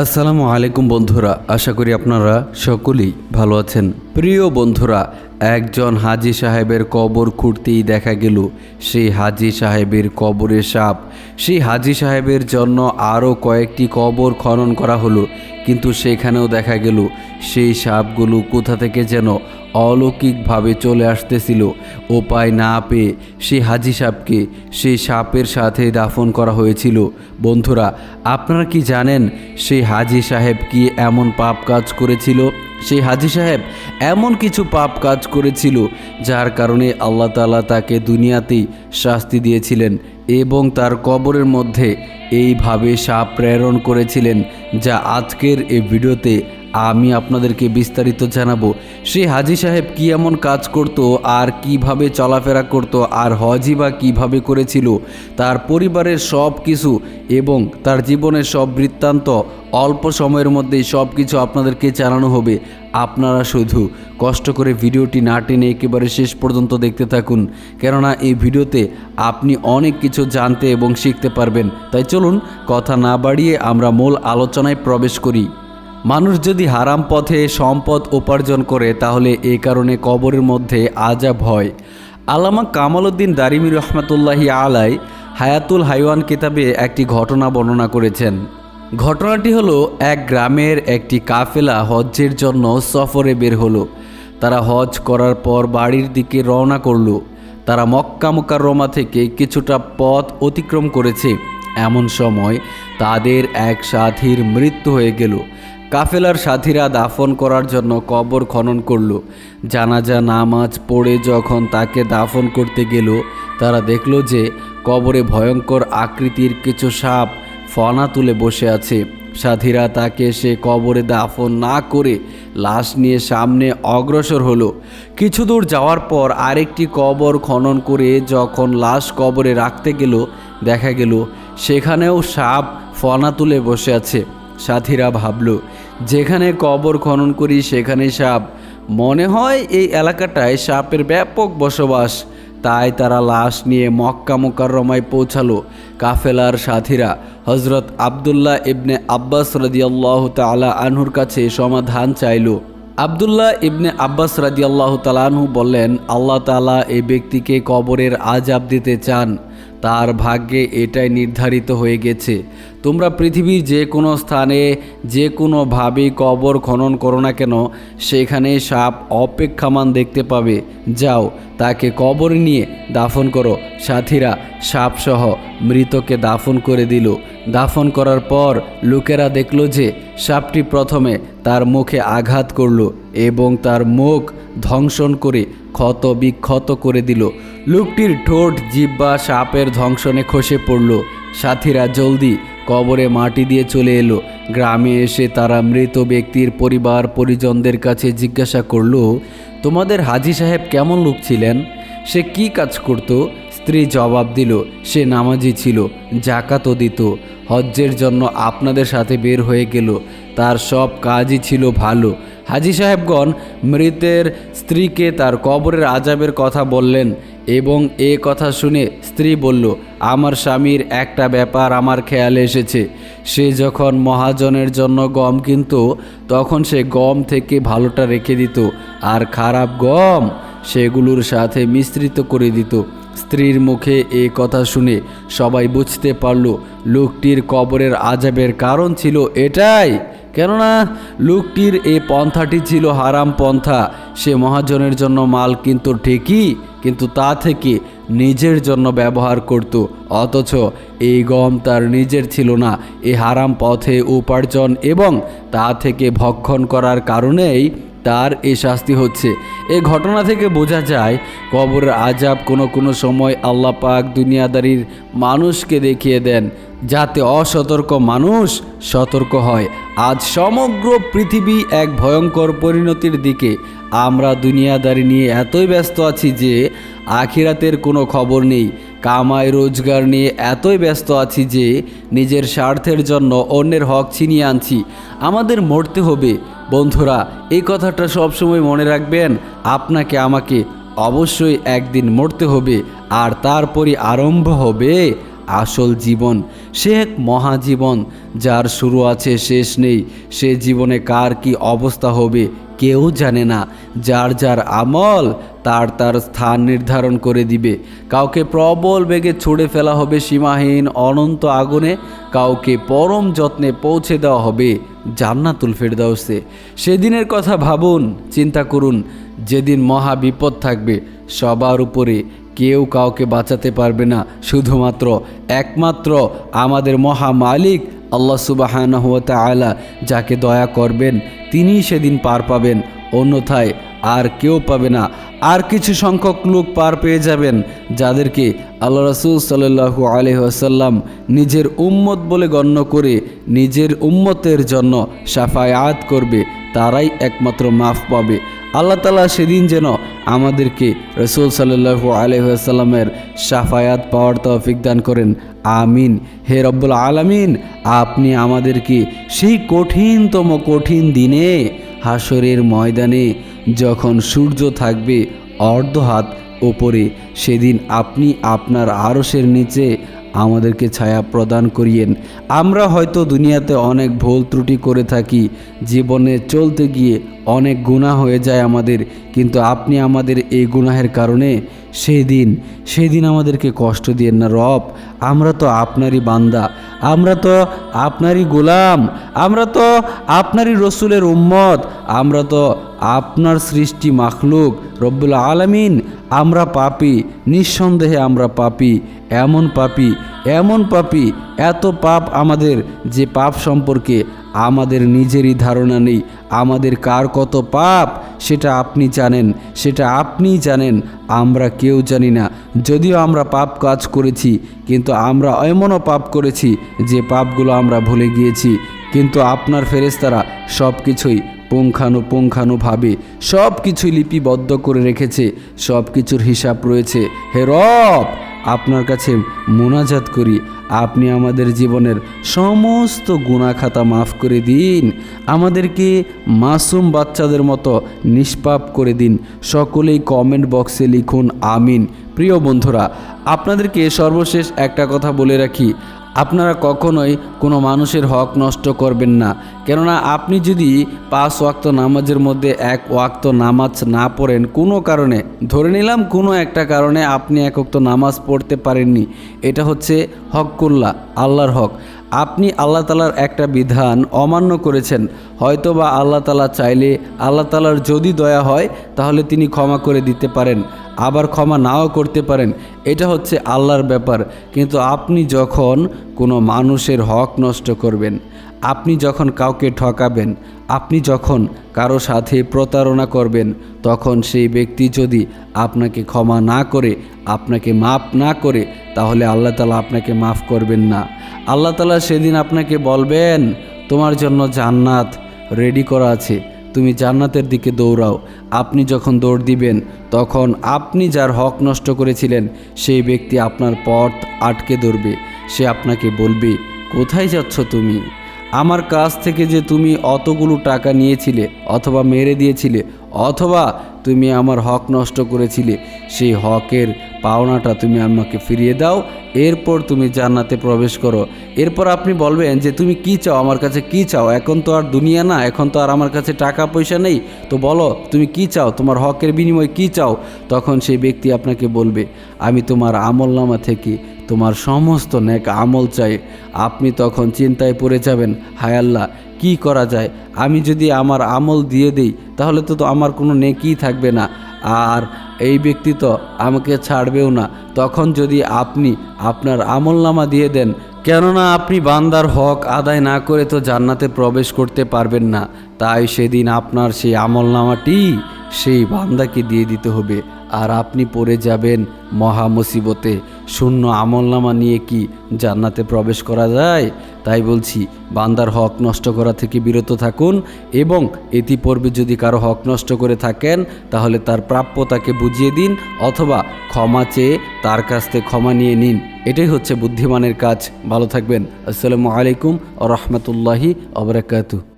আসসালামু আলাইকুম বন্ধুরা, আশা করি আপনারা সকলেই ভালো আছেন। প্রিয় বন্ধুরা, একজন হাজি সাহেবের কবর খুঁড়তেই দেখা গেল সেই হাজি সাহেবের কবরে সাপ। সেই হাজি সাহেবের জন্য আরও কয়েকটি কবর খনন করা হলো, কিন্তু সেখানেও দেখা গেল সেই সাপগুলো কোথা থেকে যেন অলৌকিকভাবে চলে আসতেছিল। উপায় না পেয়ে সেই হাজি সাপকে সেই সাপের সাথে দাফন করা হয়েছিল। বন্ধুরা, আপনারা কি জানেন সেই হাজি সাহেব কি এমন পাপ কাজ করেছিল? সেই হাজি সাহেব এমন কিছু পাপ কাজ করেছিল, যার কারণে আল্লাহ তালা তাকে দুনিয়াতেই শাস্তি দিয়েছিলেন এবং তার কবরের মধ্যে এইভাবে সাপ প্রেরণ করেছিলেন, যা আজকের এই ভিডিওতে আমি আপনাদেরকে বিস্তারিত জানাব সেই হাজি সাহেব কি এমন কাজ করত, আর কীভাবে চলাফেরা করত, আর হজই বা কীভাবে করেছিল, তার পরিবারের সব কিছু এবং তার জীবনের সব বৃত্তান্ত অল্প সময়ের মধ্যেই সব কিছু আপনাদেরকে জানানো হবে। আপনারা শুধু কষ্ট করে ভিডিওটি না টেনে একেবারে শেষ পর্যন্ত দেখতে থাকুন, কেননা এই ভিডিওতে আপনি অনেক কিছু জানতে এবং শিখতে পারবেন। তাই চলুন, কথা না বাড়িয়ে আমরা মূল আলোচনায় প্রবেশ করি। মানুষ যদি হারাম পথে সম্পদ উপার্জন করে, তাহলে এই কারণে কবরের মধ্যে আজাব হয়। আল্লামা কামালউদ্দিন দারিমি রহমতুল্লাহি আলাই হায়াতুল হাইওয়ান কিতাবে একটি ঘটনা বর্ণনা করেছেন। ঘটনাটি হলো, এক গ্রামের একটি কাফেলা হজ্জের জন্য সফরে বের হলো। তারা হজ করার পর বাড়ির দিকে রওনা করল। তারা মক্কা মোকাররমা থেকে কিছুটা পথ অতিক্রম করেছে। এমন সময় তাদের এক সাথীর মৃত্যু হয়ে গেল। কাফেলার সাথীরা দাফন করার জন্য কবর খনন করল। জানাজা, নামাজ পড়ে যখন তাকে দাফন করতে গেল, তারা দেখল যে কবরে ভয়ঙ্কর আকৃতির কিছু সাপ ফনা তুলে বসে আছে। সাথীরা তাকে সে কবরে দাফন না করে লাশ নিয়ে সামনে অগ্রসর হলো। কিছু দূর যাওয়ার পর আরেকটি কবর খনন করে যখন লাশ কবরে রাখতে গেল, দেখা গেল সেখানেও সাপ ফনা তুলে বসে আছে। সাথীরা ভাবল যেখানে কবর খনন করি, সেখানে সাপ। মনে হয় এই এলাকাটায় সাপের ব্যাপক বসবাস। তাই তারা লাশ নিয়ে মক্কা মোকাররমায় পৌঁছালো। কাফেলার সাথীরা হজরত আবদুল্লাহ ইবনে আব্বাস রদিয়াল্লাহ তালা আনহুর কাছে সমাধান চাইল। আবদুল্লাহ ইবনে আব্বাস রাদিয়াল্লাহ তালানহু বললেন, আল্লাহ তালা এই ব্যক্তিকে কবরের আজাব দিতে চান। তার ভাগ্যে এটাই নির্ধারিত হয়ে গেছে। তোমরা পৃথিবীর যে কোনো স্থানে, যে কোনোভাবেই কবর খনন করো না কেন, সেখানে সাপ অপেক্ষামান দেখতে পাবে। যাও, তাকে কবর নিয়ে দাফন করো। সাথীরা, সাপসহ মৃতকে দাফন করে দিল। দাফন করার পর লোকেরা দেখল যে সাপটি প্রথমে তার মুখে আঘাত করল এবং তার মুখ ধ্বংসন করে ক্ষত বিক্ষত করে দিল। লোকটির ঠোঁট জিব্বা সাপের ধ্বংসনে খসে পড়ল। সাথীরা জলদি কবরে মাটি দিয়ে চলে এলো। গ্রামে এসে তারা মৃত ব্যক্তির পরিবার পরিজনদের কাছে জিজ্ঞাসা করল, তোমাদের হাজি সাহেব কেমন লোক ছিলেন? সে কি কাজ করত? স্ত্রী জবাব দিল, সে নামাজি ছিল, জাকাতও দিত। হজ্জের জন্য আপনাদের সাথে বের হয়ে গেল। তার সব কাজই ছিল ভালো। হাজি সাহেবগণ মৃতের স্ত্রীকে তার কবরের আজাবের কথা বললেন এবং এ কথা শুনে স্ত্রী বলল, আমার স্বামীর একটা ব্যাপার আমার খেয়ালে এসেছে। সে যখন মহাজনের জন্য গম কিনত, তখন সে গম থেকে ভালোটা রেখে দিত আর খারাপ গম সেগুলোর সাথে মিশ্রিত করে দিত। স্ত্রীর মুখে এ কথা শুনে সবাই বুঝতে পারল, লোকটির কবরের আজাবের কারণ ছিল এটাই। কেননা লোকটির এই পন্থাটি ছিল হারাম পন্থা। সে মহাজনের জন্য মাল কিন্তু ঠিকই, কিন্তু তা থেকে নিজের জন্য ব্যবহার করত, অথচ এই গম তার নিজের ছিল না। এ হারাম পথে উপার্জন এবং তা থেকে ভক্ষণ করার কারণেই তার এই শাস্তি হচ্ছে। এই ঘটনা থেকে বোঝা যায়, কবরের আজাব কোনো কোনো সময় আল্লাহ পাক দুনিয়াদারির মানুষকে দেখিয়ে দেন, যাতে অসতর্ক মানুষ সতর্ক হয়। আজ সমগ্র পৃথিবী এক ভয়ঙ্কর পরিণতির দিকে। আমরা দুনিয়াদারি নিয়ে এতই ব্যস্ত আছি যে আখিরাতের কোনো খবর নেই। কামাই রোজগার নিয়ে এতই ব্যস্ত আছি যে নিজের স্বার্থের জন্য অন্যের হক ছিনিয়ে আনছি। আমাদের মরতে হবে। বন্ধুরা, এই কথাটা সবসময় মনে রাখবেন, আপনাকে, আমাকে অবশ্যই একদিন মরতে হবে আর তারপরই আরম্ভ হবে আসল জীবন। সে এক মহাজীবন, যার শুরু আছে, শেষ নেই। সে জীবনে কার কি অবস্থা হবে, কেউ জানে না। যার যার আমল তার তার স্থান নির্ধারণ করে দিবে। কাউকে প্রবল বেগে ছুড়ে ফেলা হবে সীমাহীন অনন্ত আগুনে, কাউকে পরম যত্নে পৌঁছে দেওয়া হবে জান্নাতুল ফেরদাউসে। সেদিনের কথা ভাবুন, চিন্তা করুন, যেদিন মহা বিপদ থাকবে, সবার উপরে কেউ কাউকে বাঁচাতে পারবে না। শুধুমাত্র, একমাত্র আমাদের মহা মালিক আল্লাহ সুবাহানহ আলা যাকে দয়া করবেন, তিনিই সেদিন পার পাবেন। অন্যথায় আর কেউ পাবে না। আর কিছু সংখ্যক লোক পার পেয়ে যাবেন, যাদেরকে আল্লাহ রসুল সাল্লু আলহাসাল্লাম নিজের উম্মত বলে গণ্য করে নিজের উম্মতের জন্য সাফায়াত করবে, তারাই একমাত্র মাফ পাবে। আল্লাহ তালা সেদিন যেন আমাদেরকে রসুল সাল্লু আলহাসাল্লামের সাফায়াত পাওয়ার তৌফিক দান করেন। আমিন। হে রব্বুল আলামিন, আপনি আমাদেরকে সেই কঠিনতম কঠিন দিনে হাসরের ময়দানে যখন সূর্য থাকবে, অর্ধ হাত ওপরে, সেদিন আপনি আপনার আরসের নিচে আমাদেরকে ছায়া প্রদান করিয়েন। আমরা হয়তো দুনিয়াতে অনেক ভুল ত্রুটি করে থাকি, জীবনে চলতে গিয়ে অনেক গুণা হয়ে যায় আমাদের, কিন্তু আপনি আমাদের এই গুনাহের কারণে সেই দিন সেই দিন আমাদেরকে কষ্ট দিয়েন না রব। আমরা তো আপনারই বান্দা, আমরা তো আপনারই গোলাম, আমরা তো আপনারই রসুলের উম্মত, আমরা তো আপনার সৃষ্টি মাখলুক, রব্বুল আলমিন। আমরা পাপি, নিঃসন্দেহে আমরা পাপি, এমন পাপি এমন পাপি, এত পাপ আমাদের যে পাপ সম্পর্কে আমাদের নিজেরই ধারণা নেই। আমাদের কার কত পাপ, সেটা আপনি জানেন, সেটা আপনিই জানেন, আমরা কেউ জানি না। যদিও আমরা পাপ কাজ করেছি, কিন্তু আমরা এমনও পাপ করেছি যে পাপগুলো আমরা ভুলে গিয়েছি। কিন্তু আপনার ফেরেস্তারা সব কিছুই পুঙ্খানুপুঙ্খানুভাবে সব কিছুই লিপিবদ্ধ করে রেখেছে সব কিছুর হিসাব রয়েছে। হে রব! আপনার কাছে মোনাজাত করি। আপনি আমাদের জীবনের সমস্ত গুণাখাতা মাফ করে দিন। আমাদেরকে মাসুম বাচ্চাদের মতো নিষ্পাপ করে দিন। সকলেই কমেন্ট বক্সে লিখুন, আমিন। প্রিয় বন্ধুরা, আপনাদেরকে সর্বশেষ একটা কথা বলে রাখি। আপনারা কখনোই কোনো মানুষের হক নষ্ট করবেন না। কেননা আপনি যদি পাঁচ ওয়াক্ত নামাজের মধ্যে এক ওয়াক্ত নামাজ না পড়েন, কোনো কারণে, ধরে নিলাম কোনো একটা কারণে আপনি এক ওয়াক্ত নামাজ পড়তে পারেননি। এটা হচ্ছে হককুল্লাহ আল্লাহর হক। আপনি আল্লাহ তালার একটা বিধান অমান্য করেছেন। হয়তো বা আল্লাহ তালা চাইলে আল্লাহ তালার যদি দয়া হয়, তাহলে তিনি ক্ষমা করে দিতে পারেন। আবার ক্ষমা নাও করতে পারেন। এটা হচ্ছে আল্লাহর ব্যাপার। কিন্তু আপনি যখন কোনো মানুষের হক নষ্ট করবেন, আপনি যখন কাউকে ঠকাবেন, আপনি যখন কারও সাথে প্রতারণা করবেন, তখন সেই ব্যক্তি যদি আপনাকে ক্ষমা না করে, আপনাকে মাফ না করে, তাহলে আল্লাহ তালা আপনাকে মাফ করবেন না। আল্লাহ তালা সেদিন আপনাকে বলবেন, তোমার জন্য জান্নাত রেডি করা আছে। তুমি জান্নাতের দিকে দৌড়াও। আপনি যখন দৌড় দিবেন, তখন আপনি যার হক নষ্ট করেছিলেন, সেই ব্যক্তি আপনার পথ আটকে ধরবে। সে আপনাকে বলবে, কোথায় যাচ্ছ তুমি? আমার কাছ থেকে যে তুমি অতগুলো টাকা নিয়েছিলে অথবা মেরে দিয়েছিলে, অথবা তুমি আমার হক নষ্ট করেছিলে, সেই হকের পাওনাটা তুমি আমাকে ফিরিয়ে দাও, এরপর তুমি জান্নাতে প্রবেশ করো। এরপর আপনি বলবেন যে, তুমি কি চাও? আমার কাছে কি চাও? এখন তো আর দুনিয়া না, এখন তো আর আমার কাছে টাকা পয়সা নেই। তো বলো, তুমি কি চাও? তোমার হকের বিনিময়ে কি চাও? তখন সেই ব্যক্তি আপনাকে বলবে, আমি তোমার আমল নামা থেকে তোমার সমস্ত নেক আমল চাই। আপনি তখন চিন্তায় পড়ে যাবেন, হায় আল্লাহ, কি করা যায়? আমি যদি আমার আমল দিয়ে দিই, তাহলে তো আমার কোনো নেকি থাকবে না। আর এই ব্যক্তি তো আমাকে ছাড়বেও না। তখন যদি আপনি আপনার আমলনামা দিয়ে দেন, কেননা আপনি বান্দার হক আদায় না করে তো জান্নাতে প্রবেশ করতে পারবেন না। তাই সেদিন আপনার সেই আমলনামাটি সেই বান্দাকে দিয়ে দিতে হবে, আর আপনি পড়ে যাবেন মহা মুসিবতে শূন্য আমলনামা নিয়ে কি জান্নাতে প্রবেশ করা যায়? তাই বলছি, বান্দার হক নষ্ট করা থেকে বিরত থাকুন এবং ইতিপূর্বে যদি কারও হক নষ্ট করে থাকেন, তাহলে তার প্রাপ্যতাকে বুঝিয়ে দিন অথবা ক্ষমা চেয়ে তার কাছ থেকে ক্ষমা নিয়ে নিন। এটাই হচ্ছে বুদ্ধিমানের কাজ। ভালো থাকবেন। আসসালামু আলাইকুম ও রহমতুল্লাহি অবরাকাতু